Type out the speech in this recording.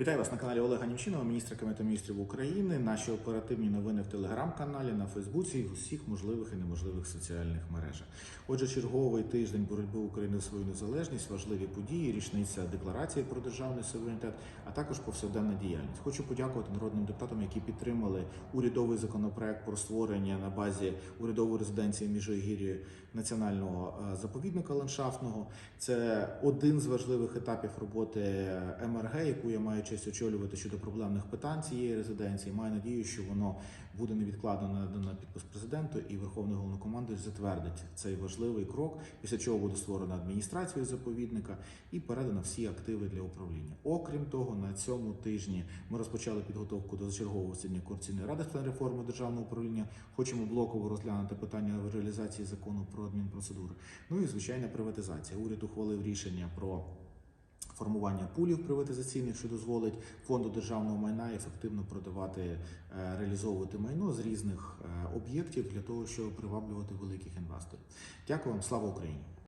Вітаю вас на каналі Олега Німчинова, міністра Кабінету міністрів України. Наші оперативні новини в телеграм-каналі, на Фейсбуці і в усіх можливих і неможливих соціальних мережах. Отже, черговий тиждень боротьби України за свою незалежність, важливі події, річниця декларації про державний суверенітет, а також повсякденна діяльність. Хочу подякувати народним депутатам, які підтримали урядовий законопроект про створення на базі урядової резиденції Міжгір'ї національного е, заповідника ландшафтного. Це один з важливих етапів роботи МРГ, яку я маю честь очолювати щодо проблемних питань цієї резиденції. Маю надію, що воно буде невідкладно надано на підпис президенту і Верховний головнокомандуючий затвердить цей важливий крок. Після чого буде створена адміністрація заповідника і передано всі активи для управління. Окрім того, на цьому тижні ми розпочали підготовку до чергового засідання координаційної ради з реформи державного управління. Хочемо блоково розглянути питання реалізації закону про адмінпроцедури. Ну і звичайна приватизація. Уряд ухвалив рішення про формування пулів приватизаційних, що дозволить фонду державного майна ефективно продавати, е, реалізовувати майно з різних е, об'єктів для того, щоб приваблювати великих інвесторів. Дякую вам, слава Україні!